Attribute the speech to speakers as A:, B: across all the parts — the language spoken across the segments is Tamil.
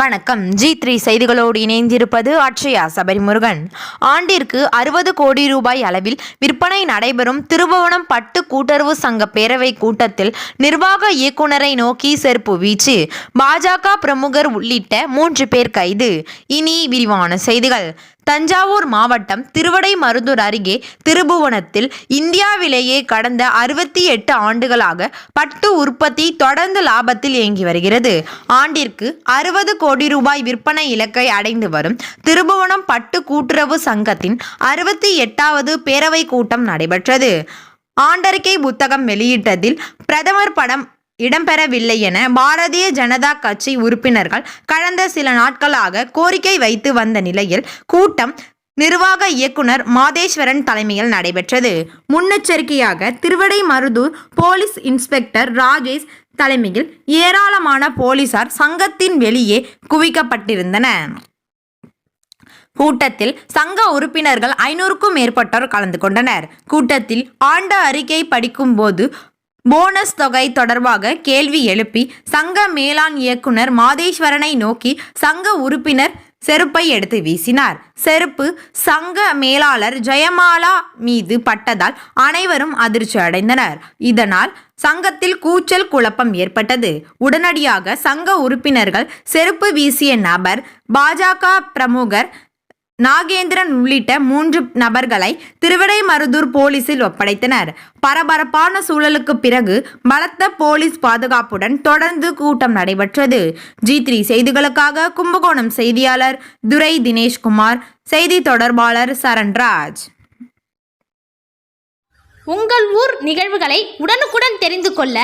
A: வணக்கம். ஜி த்ரீ செய்திகளோடு இணைந்திருப்பது அட்சயா சபரிமுருகன். ஆண்டிற்கு அறுபது கோடி ரூபாய் அளவில் விற்பனை நடைபெறும் திருபுவனம் பட்டு கூட்டுறவு சங்க பேரவை கூட்டத்தில் நிர்வாக இயக்குனரை நோக்கி செருப்பு வீச்சு. பாஜக பிரமுகர் உள்ளிட்ட மூன்று பேர் கைது. இனி விரிவான செய்திகள். தஞ்சாவூர் மாவட்டம் திருவடைமருதூர் அருகே திருபுவனத்தில் இந்தியாவிலேயே கடந்த அறுபத்தி எட்டு ஆண்டுகளாக பட்டு உற்பத்தி தொடர்ந்து லாபத்தில் இயங்கி வருகிறது. ஆண்டிற்கு அறுபது கோடி ரூபாய் விற்பனை இலக்கை அடைந்து வரும் திருபுவனம் பட்டு கூட்டுறவு சங்கத்தின் அறுபத்தி எட்டாவது பேரவை கூட்டம் நடைபெற்றது. ஆண்டறிக்கை புத்தகம் வெளியிட்டதில் பிரதமர் படம் இடம்பெறவில்லை என பாரதிய ஜனதா கட்சி உறுப்பினர்கள் கடந்த சில நாட்களாக கோரிக்கை வைத்து வந்த நிலையில் கூட்டம் நிர்வாக இயக்குனர் மாதேஸ்வரன் தலைமையில் நடைபெற்றது. முன்னெச்சரிக்கையாக திருவடைமருதூர் போலீஸ் இன்ஸ்பெக்டர் ராஜேஷ் தலைமையில் ஏராளமான போலீசார் சங்கத்தின் வெளியே குவிக்கப்பட்டிருந்தன. கூட்டத்தில் சங்க உறுப்பினர்கள் ஐநூறுக்கும் மேற்பட்டோர் கலந்து கொண்டனர். கூட்டத்தில் ஆண்டு அறிக்கை படிக்கும்போது போனஸ் தொகை தொடர்பாக கேள்வி எழுப்பி சங்க மேலாண் இயக்குனர் மாதேஸ்வரனை நோக்கி சங்க உறுப்பினர் செருப்பை எடுத்து வீசினார். செருப்பு சங்க மேலாளர் ஜெயமாலா மீது பட்டதால் அனைவரும் அதிர்ச்சி அடைந்தனர். இதனால் சங்கத்தில் கூச்சல் குழப்பம் ஏற்பட்டது. உடனடியாக சங்க உறுப்பினர்கள் செருப்பு வீசிய நபர் பாஜக பிரமுகர் நாகேந்திரன் உள்ளிட்ட மூன்று நபர்களை திருவிடைமருதூர் போலீசில் ஒப்படைத்தனர். பரபரப்பான சூழலுக்கு பிறகு பலத்த போலீஸ் பாதுகாப்புடன் தொடர்ந்து கூட்டம் நடைபெற்றது. ஜி த்ரீ செய்திகளுக்காக கும்பகோணம் செய்தியாளர் துரை தினேஷ்குமார் செய்தி தொடர்பாளர் சரண்ராஜ்.
B: உங்கள் ஊர் நிகழ்வுகளை உடனுக்குடன் தெரிந்து கொள்ள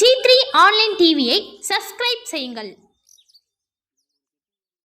B: ஜி த்ரீ ஆன்லைன் டிவியை சப்ஸ்கிரைப் செய்யுங்கள்.